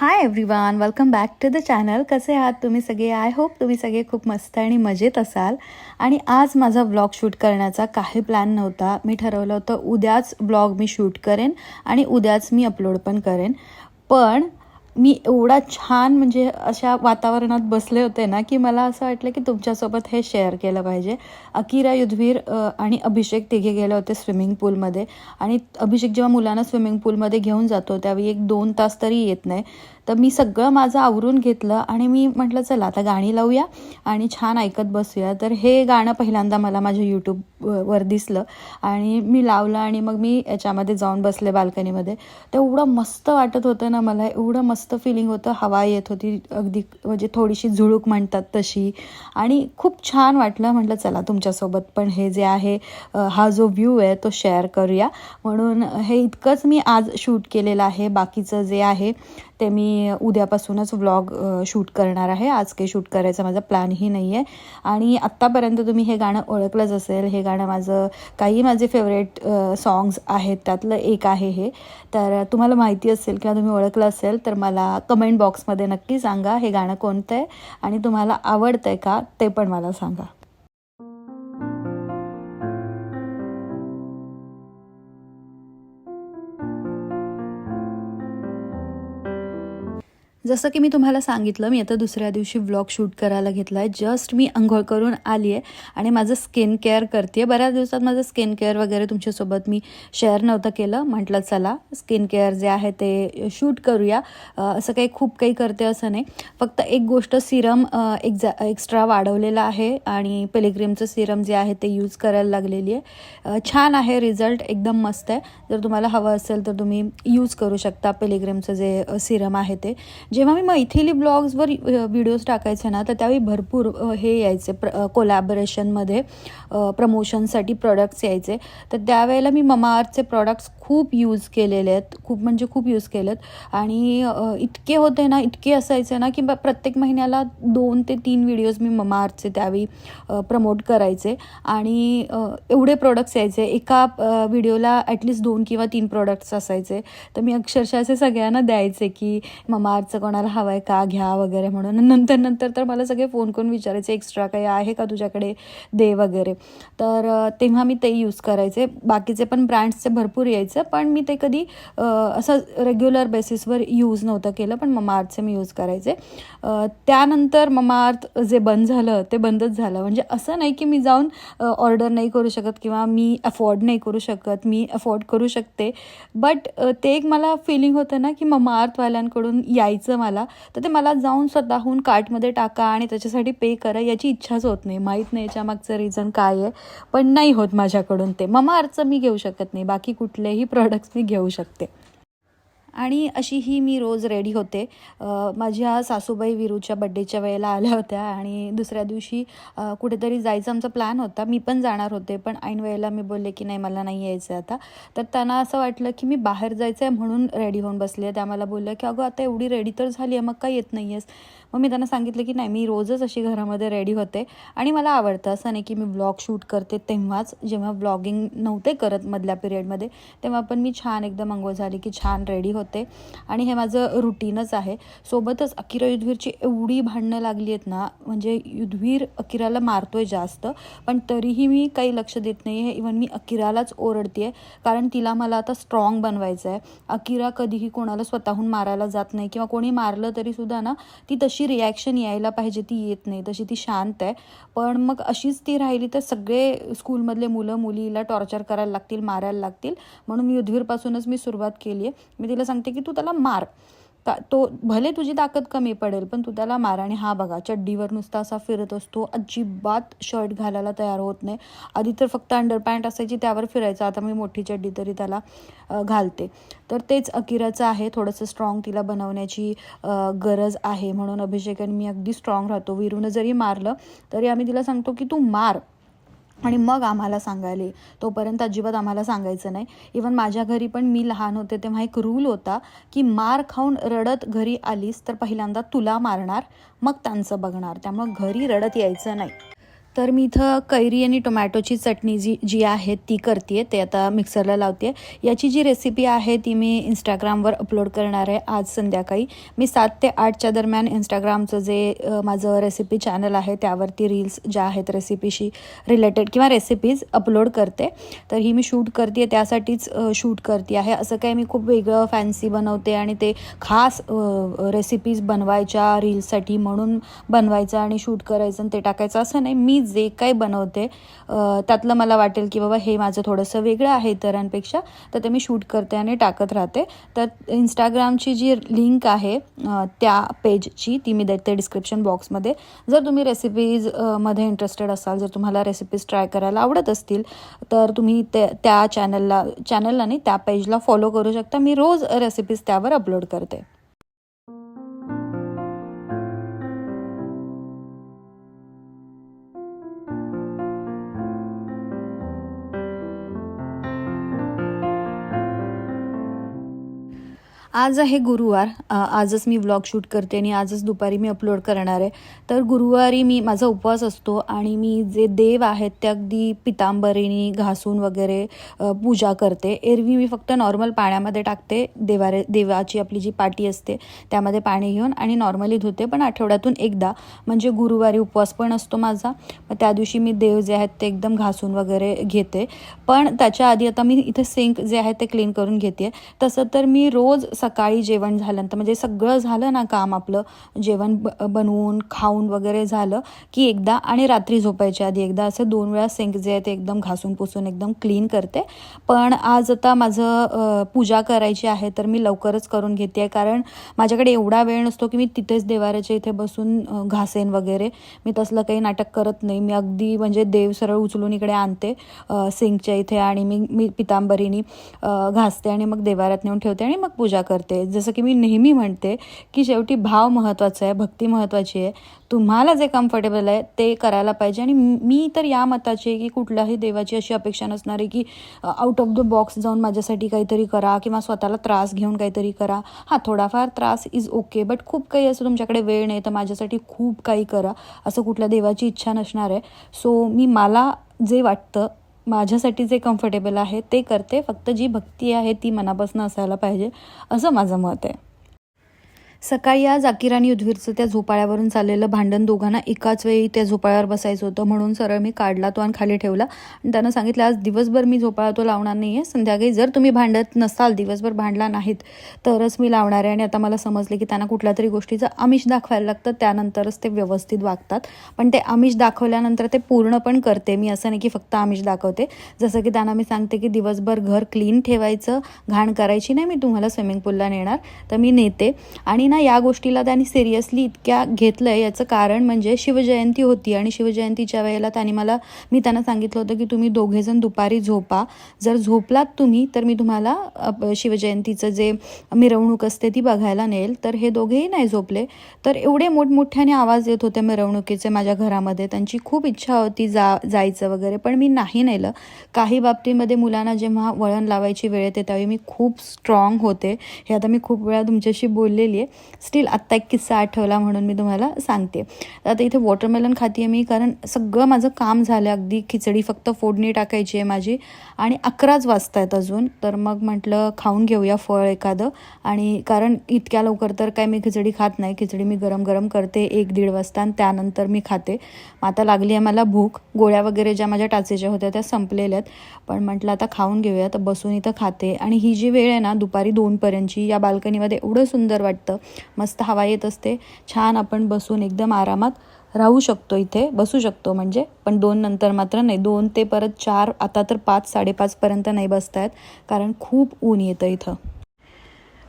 Hi everyone welcome back to the channel कसे आहात तुम्ही सगळे? आय होप तुम्ही सगळे खूप मस्त आणि मजेत असाल. आणि आज माझा व्लॉग शूट करण्याचा काही प्लॅन नव्हता. मी ठरवलं होतं उद्याच ब्लॉग मी शूट करेन आणि उद्याच मी अपलोड पण करेन. पण मी एवढा छान म्हणजे अशा वातावरणात बसले होते ना की मला असं वाटलं की तुमच्यासोबत हे शेअर केलं पाहिजे. अकिरा युधवीर आणि अभिषेक तिघे गेले होते स्विमिंग पूलमध्ये आणि अभिषेक जेव्हा मुलांना स्विमिंग पूलमध्ये घेऊन जातो त्यावेळी एक दोन तास तरी येत नाही. तर मी सगळं माझं आवरून घेतलं आणि मी म्हटलं चला आता गाणी लावूया आणि छान ऐकत बसूया. तर हे गाणं पहिल्यांदा मला माझ्या यूट्यूब वर दिसलं आणि मी लावलं आणि मग मी याच्यामध्ये जाऊन बसले बाल्कनीमध्ये. तर एवढं मस्त वाटत होतं ना मला एवढं मस्त फिलिंग होतं. हवा येत होती अगदी म्हणजे थोडीशी झुळूक म्हणतात तशी. आणि खूप छान वाटलं म्हटलं चला तुमच्यासोबत पण हे जे आहे हा जो व्ह्यू आहे तो शेअर करूया. म्हणून हे इतकंच मी आज शूट केलेलं आहे. बाकीचं जे आहे ते मी उद्यापासूनच व्लॉग शूट करणार आहे. आज काही शूट करायचा माझा प्लॅनही नाही आहे आणि आत्तापर्यंत तुम्ही हे गाणं ओळखलंच असेल. हे गाणं माझं काही माझे फेवरेट सॉंग्स आहेत. त्यातलं एक आहे हे. तर तुम्हाला माहिती असेल किंवा तुम्ही ओळखलं असेल तर मला कमेंट बॉक्समध्ये नक्की सांगा हे गाणं कोणतं आहे आणि तुम्हाला आवडतं आहे का ते पण मला सांगा. जसं की मी तुम्हाला सांगितलं मी आता दुसऱ्या दिवशी व्लॉग शूट करायला घेतला आहे जस्ट मी अंघोळ करून आली आहे आणि माझं स्किन केअर करते बऱ्याच दिवसात माझं स्किन केअर वगैरे तुमच्यासोबत मी शेअर नव्हतं केलं. म्हटलं चला स्किन केअर जे आहे ते शूट करूया. असं काही खूप काही करते असं नाही. फक्त एक गोष्ट सिरम एक्झा एक्स्ट्रा वाढवलेलं आहे आणि पेलिग्रीमचं सिरम जे आहे ते यूज करायला लागलेली आहे. छान आहे रिझल्ट एकदम मस्त आहे. जर तुम्हाला हवं असेल तर तुम्ही यूज करू शकता पेलिग्रीमचं जे सिरम आहे ते. जेव्हा मी मैथिली ब्लॉग्सवर व्हिडिओज टाकायचे ना तर त्यावेळी भरपूर हे यायचे. प्र कोलॅबरेशनमध्ये प्रमोशनसाठी प्रोडक्ट्स यायचे. तर त्यावेळेला मी ममाअर्थचे प्रॉडक्ट्स खूप यूज केलेले आहेत. खूप म्हणजे खूप यूज केलेत. आणि इतके होते ना इतके असायचे ना की प्रत्येक महिन्याला दोन ते तीन व्हिडिओज मी ममाअर्थचे त्यावेळी प्रमोट करायचे. आणि एवढे प्रोडक्ट्स यायचे. एका व्हिडिओला ॲटलिस्ट दोन किंवा तीन प्रोडक्ट्स असायचे. तर मी अक्षरशः असे सगळ्यांना द्यायचे की ममाअर्थचं कोणाला हवं आहे का घ्या वगैरे म्हणून. नंतर नंतर तर मला सगळे फोन करून विचारायचे एक्स्ट्रा काही आहे का तुझ्याकडे? दे वगैरे. तर तेव्हा मी ते यूज करायचे. बाकीचे पण ब्रँड्सचे भरपूर यायचं पण मी ते कधी असं रेग्युलर बेसिसवर यूज नव्हतं केलं पण ममाअर्थचे मी यूज करायचे. त्यानंतर ममाअर्थ जे बंद झालं ते बंदच झालं. म्हणजे असं नाही की मी जाऊन ऑर्डर नाही करू शकत किंवा मी अफोर्ड नाही करू शकत मी अफोर्ड करू शकते. बट ते एक मला फिलिंग होतं ना की ममाअर्थवाल्यांकडून यायचं मला तर ते मला जाऊन स्वतःहून कार्टमध्ये टाका आणि त्याच्यासाठी पे करा याची इच्छाच होत नाही. माहीत नाही याच्या मागचं रिझन काय आहे पण नाही होत माझ्याकडून ते. ममाअर्थचं मी घेऊ शकत नाही. बाकी कुठलेही प्रॉडक्ट्स मी घेऊ शकते. आणि अशी ही मी रोज रेडी होते. माझ्या सासूबाई विरूच्या बड्डेच्या वेळेला आल्या होत्या आणि दुसऱ्या दिवशी कुठेतरी जायचा आमचा प्लॅन होता. मी पण जाणार होते पण ऐन वेळेला मी बोलले की नाही मला नाही यायचं आता. तर त्यांना असं वाटलं की मी बाहेर जायचं आहे म्हणून रेडी होऊन बसले. आहे त्या मला बोलल्या की अगं आता एवढी रेडी तर झाली आहे मग काय येत नाही आहेस मग मी त्यांना सांगितलं की नाही मी रोजच अशी घरामध्ये रेडी होते. आणि मला आवडतं असं नाही की मी ब्लॉग शूट करते तेव्हाच. जेव्हा व्लॉगिंग नव्हते करत मधल्या पिरियडमध्ये तेव्हा पण मी छान एकदम अंघोळ झाली की छान रेडी होते. आणि हे माझं रुटीनच आहे. सोबतच अकिरा युद्धवीरची एवढी भांडणं लागली आहेत ना म्हणजे युद्धवीर अकिराला मारतोय जास्त पण तरीही मी काही लक्ष देत नाही आहे इवन मी अकिरालाच ओरडते कारण तिला मला आता स्ट्रॉंग बनवायचं आहे अकिरा कधीही कोणाला स्वतःहून मारायला जात नाही किंवा कोणी मारलं तरी सुद्धा ना ती तशी रिॲक्शन यायला पाहिजे ती येत नाही तशी ती शांत आहे. पण मग अशीच ती राहिली तर सगळे स्कूलमधले मुलं मुलीला टॉर्चर करायला लागतील मारायला लागतील. म्हणून युद्धवीरपासूनच मी सुरुवात केली आहे मी तिला सांगते की तू त्याला मार. का तो भले तुझी ताकद कमी पडेल पण तू त्याला मार आणि हा बघा चड्डीवर नुसता असा फिरत असतो अजिबात शर्ट घालायला तयार होत नाही. आधी तर फक्त अंडरपॅन्ट असायची त्यावर फिरायचं. आता मी मोठी चड्डी तरी त्याला घालते. तर तेच अकिराचं आहे थोडंसं स्ट्रॉंग तिला बनवण्याची गरज आहे म्हणून अभिषेक आणि मी अगदी स्ट्रॉंग राहतो. विरूनं जरी मारलं तरी आम्ही तिला सांगतो की तू मार. आणि मग आम्हाला सांगायला तोपर्यंत अजिबात आम्हाला सांगायचं नाही. इवन माझ्या घरी पण मी लहान होते तेव्हा एक रूल होता की मार खाऊन रडत घरी आलीस तर पहिल्यांदा तुला मारणार मग त्यांचं बघणार. त्यामुळं घरी रडत यायचं नाही. तर मी इथं कैरी आणि टोमॅटोची चटणी जी जी आहे ती करते ते आता मिक्सरला लावते याची जी रेसिपी आहे ती मी इंस्टाग्रामवर अपलोड करणार आहे आज संध्याकाळी. मी सात ते आठच्या दरम्यान इंस्टाग्रामचं जे माझं रेसिपी चॅनल आहे त्यावरती रील्स ज्या आहेत रेसिपीशी रिलेटेड किंवा रेसिपीज अपलोड करते. तर ही मी शूट करते त्यासाठीच शूट करते आहे. असं काही मी खूप वेगळं फॅन्सी बनवते आणि ते खास रेसिपीज बनवायच्या रील्ससाठी म्हणून बनवायचं आणि शूट करायचं आणि ते टाकायचं असं नाही. मी जे काही बनवते त्यातलं मला वाटेल की बाबा हे माझं थोडंसं वेगळं आहे इतरांपेक्षा तर ते मी शूट करते आणि टाकत राहते. तर इंस्टाग्रामची जी लिंक आहे त्या पेजची ती मी देते डिस्क्रिप्शन बॉक्समध्ये जर तुम्ही रेसिपीजमध्ये इंटरेस्टेड असाल जर तुम्हाला रेसिपीज ट्राय करायला आवडत असतील तर तुम्ही ते त्या चॅनलला चॅनलला नाही त्या पेजला फॉलो करू शकता. मी रोज रेसिपीज त्यावर अपलोड करते. आज आहे गुरुवार. आजच मी व्लॉग शूट करते आणि आजच दुपारी मी अपलोड करणार आहे. तर गुरुवारी मी माझा उपवास असतो आणि मी जे देव आहेत ते अगदी पितांबरीनी घासून वगैरे पूजा करते. एरवी मी फक्त नॉर्मल पाण्यामध्ये टाकते. देवारे देवाची आपली जी पाटी असते त्यामध्ये पाणी घेऊन आणि नॉर्मली धुते. पण आठवड्यातून एकदा म्हणजे गुरुवारी उपवास पण असतो माझा. मग त्या दिवशी मी देव जे आहेत ते एकदम घासून वगैरे घेते. पण त्याच्या आधी आता मी इथे सिंक जे आहे ते क्लीन करून घेते तसं तर मी रोज सकाळी जेवण झाल्यानंतर म्हणजे सगळं झालं ना काम आपलं जेवण ब बनवून खाऊन वगैरे झालं की एकदा आणि रात्री झोपायच्या आधी एकदा असं दोन वेळा सिंक जे आहे ते एकदम घासून पुसून एकदम क्लीन करते. पण आज आता माझं पूजा करायची आहे तर मी लवकरच करून घेते कारण माझ्याकडे एवढा वेळ नसतो की मी तिथेच देवाऱ्याच्या इथे बसून घासेन वगैरे. मी तसलं काही नाटक करत नाही. मी अगदी म्हणजे देव सरळ उचलून इकडे आणते सिंकच्या इथे आणि मी मी पितांबरीनी घासते आणि मग देवाऱ्यात नेऊन ठेवते आणि मग पूजा करते. करते. जसं की मी नेहमी म्हणते की शेवटी भाव महत्त्वाचा आहे भक्ती महत्त्वाची आहे. तुम्हाला जे कम्फर्टेबल आहे ते करायला पाहिजे. आणि मी तर या मताची आहे की कुठल्याही देवाची अशी अपेक्षा नसणार आहे की आउट ऑफ द बॉक्स जाऊन माझ्यासाठी काहीतरी करा किंवा स्वतःला त्रास घेऊन काहीतरी करा. हां थोडाफार त्रास इज ओके बट खूप काही असं तुमच्याकडे वेळ नाही तर माझ्यासाठी खूप काही करा असं कुठल्या देवाची इच्छा नसणार आहे. सो मी मला जे वाटतं माझ्यासाठी जे कम्फर्टेबल आहे ते करते. फक्त जी भक्ती आहे ती मनापासून असायला पाहिजे असं माझं मत आहे. सकाळी आज अकिर आणि युद्धवीरचं त्या झोपाळ्यावरून चाललेलं भांडण दोघांना एकाच वेळी त्या झोपाळ्यावर बसायचं होतं म्हणून सरळ मी काढला तो आणि खाली ठेवला. आणि त्यानं सांगितलं आज दिवसभर मी झोपाळा तो लावणार नाही आहे संध्याकाळी जर तुम्ही भांडत नसाल दिवसभर भांडला नाहीत तरच मी लावणार आहे. आणि आता मला समजले की त्यांना कुठल्या तरी गोष्टीचं आमिष दाखवायला लागतं. त्यानंतरच ते व्यवस्थित वागतात. पण ते आमिष दाखवल्यानंतर ते पूर्ण पण करते. मी असं नाही की फक्त आमिष दाखवते. जसं की त्यांना मी सांगते की दिवसभर घर क्लीन ठेवायचं घाण करायची नाही मी तुम्हाला स्विमिंग पूलला नेणार. तर मी नेते. आणि ना या गोष्टीला त्यांनी सिरियसली इतक्या घेतलं आहे याचं कारण म्हणजे शिवजयंती होती आणि शिवजयंतीच्या वेळेला त्यांनी मला मी त्यांना सांगितलं होतं की तुम्ही दोघेजण दुपारी झोपा. जर झोपलात तुम्ही तर मी तुम्हाला शिवजयंतीचं जे मिरवणूक असते ती बघायला नेल तर हे दोघेही नाही झोपले. तर एवढे मोठमोठ्याने आवाज येत होते मिरवणुकीचे माझ्या घरामध्ये. त्यांची खूप इच्छा होती जा जायचं वगैरे पण मी नाही नेलं. काही बाबतीमध्ये मुलांना जेव्हा वळण लावायची वेळ येते त्यावेळी मी खूप स्ट्रॉंग होते. हे आता मी खूप वेळा तुमच्याशी बोललेली आहे. स्टील आत्ता एक किस्सा आठवला म्हणून मी तुम्हाला सांगते. तर आता इथे वॉटरमेलन खाते मी कारण सगळं माझं काम झालं. अगदी खिचडी फक्त फोडणी टाकायची आहे माझी आणि अकराच वाजता आहेत अजून. तर मग म्हटलं खाऊन घेऊया फळ एखादं. आणि कारण इतक्या लवकर तर काय मी खिचडी खात नाही. खिचडी मी गरम गरम करते एक दीड वाजता आणि त्यानंतर मी खाते. मग आता लागली आहे मला भूक. गोळ्या वगैरे ज्या माझ्या टाचेच्या होत्या त्या संपलेल्या आहेत पण म्हटलं आता खाऊन घेऊया. तर बसून इथं खाते. आणि ही जी वेळ आहे ना दुपारी दोनपर्यंतची या बाल्कनीमध्ये एवढं सुंदर वाटतं. मस्त हवा येत असते. छान आपण बसून एकदम आरामात राहू शकतो इथे बसू शकतो म्हणजे. पण दोन नंतर मात्र नाही दोन ते परत चार आता तर पाच साडेपाचपर्यंत नाही बसतायत. कारण खूप ऊन येतं इथं.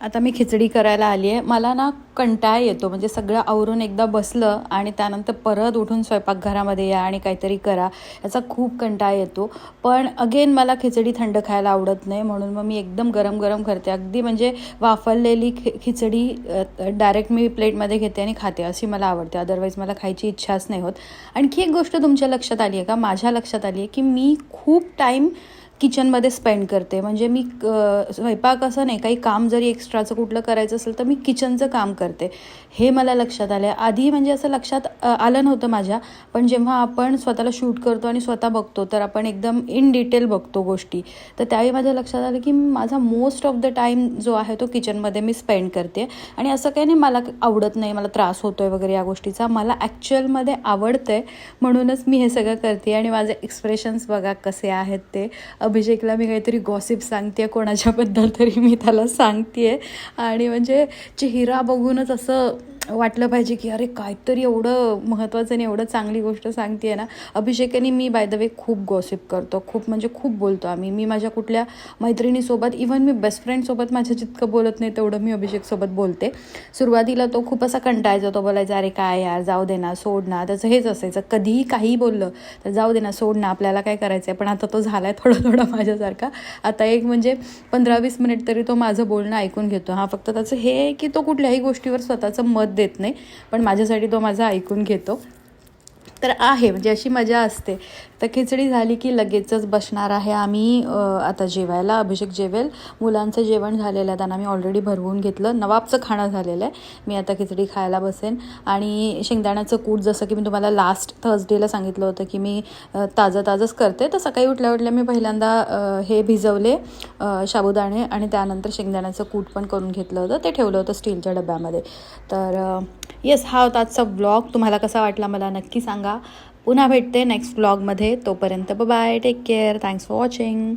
आता मी खिचडी करायला आली आहे मला ना कंटाळा येतो. म्हणजे सगळं आवरून एकदा बसलं आणि त्यानंतर परत उठून स्वयंपाकघरामध्ये या आणि काहीतरी करा याचा खूप कंटाळा येतो. पण अगेन मला खिचडी थंड खायला आवडत नाही म्हणून मग मी एकदम गरम गरम करते. अगदी म्हणजे वाफरलेली खि खिचडी डायरेक्ट मी प्लेटमध्ये घेते आणि खाते अशी मला आवडते. अदरवाईज मला खायची इच्छाच नाही होत. आणखी एक गोष्ट तुमच्या लक्षात आली आहे का? माझ्या लक्षात आली आहे की मी खूप टाईम किचनमध्ये स्पेंड करते. म्हणजे मी स्वयंपाक असं नाही काही काम जरी एक्स्ट्राचं कुठलं करायचं असेल तर मी किचनचं काम करते. हे मला लक्षात आलं आहे आधी म्हणजे असं लक्षात आलं नव्हतं माझ्या पण जेव्हा आपण स्वतःला शूट करतो आणि स्वतः बघतो तर आपण एकदम इन डिटेल बघतो गोष्टी. तर त्यावेळी माझ्या लक्षात आलं की माझा मोस्ट ऑफ द टाईम जो आहे तो किचनमध्ये मी स्पेंड करते. आणि असं काही नाही मला आवडत नाही मला त्रास होतो आहे वगैरे या गोष्टीचा. मला ॲक्च्युअलमध्ये आवडतं आहे म्हणूनच मी हे सगळं करते. आणि माझे एक्सप्रेशन्स बघा कसे आहेत ते. अभिषेकला मी काहीतरी गॉसिप सांगते कोणाच्याबद्दल तरी मी त्याला सांगते आणि म्हणजे चेहरा बघूनच असं वाटलं पाहिजे की अरे काहीतरी एवढं महत्त्वाचं आणि एवढं चांगली गोष्ट सांगते ना. अभिषेकाने मी बाय द वे खूप गॉसिप करतो. खूप म्हणजे खूप बोलतो आम्ही. मी माझ्या कुठल्या मैत्रिणीसोबत इव्हन मी बेस्ट फ्रेंडसोबत माझ्या जितकं बोलत नाही तेवढं मी अभिषेकसोबत बोलते. सुरुवातीला तो खूप असा कंटाळायचा. तो बोलायचा अरे काय यार जाऊ दे ना सोड ना. त्याचं हेच असायचं. कधीही काहीही बोललं तर जाऊ दे ना सोड ना आपल्याला काय करायचं आहे पण आता तो झाला आहे थोडा थोडा माझ्यासारखा. आता एक म्हणजे पंधरा वीस मिनिट तरी तो माझं बोलणं ऐकून घेतो. हा फक्त त्याचं हे आहे की तो कुठल्याही गोष्टीवर स्वतःचं मत देत नाही पण माझ्यासाठी तो माझा ऐकून घेतो. तर आहे म्हणजे अशी मजा असते. तर खिचडी झाली की लगेचच बसणार आहे आम्ही आता जेवायला. अभिषेक जेवेल. मुलांचं जेवण झालेलं आहे. त्यांना मी ऑलरेडी भरवून घेतलं. नवाबचं खाणं झालेलं आहे. मी आता खिचडी खायला बसेन. आणि शेंगदाण्याचं कूट जसं की मी तुम्हाला लास्ट थर्सडेला सांगितलं होतं की मी ताजं ताजंच करते. तर सकाळी उठल्या उठल्या मी पहिल्यांदा हे भिजवले शाबुदाणे साबुदाणे आणि त्यानंतर शेंगदाण्याचं कूट पण करून घेतलं होतं. ते ठेवलं होतं स्टीलच्या डब्यामध्ये. तर येस हा होता आजचा ब्लॉग तुम्हाला कसा वाटला मला नक्की सांगा. पुन्हा भेटते नेक्स्ट ब्लॉगमध्ये तोपर्यंत bye take care thanks for watching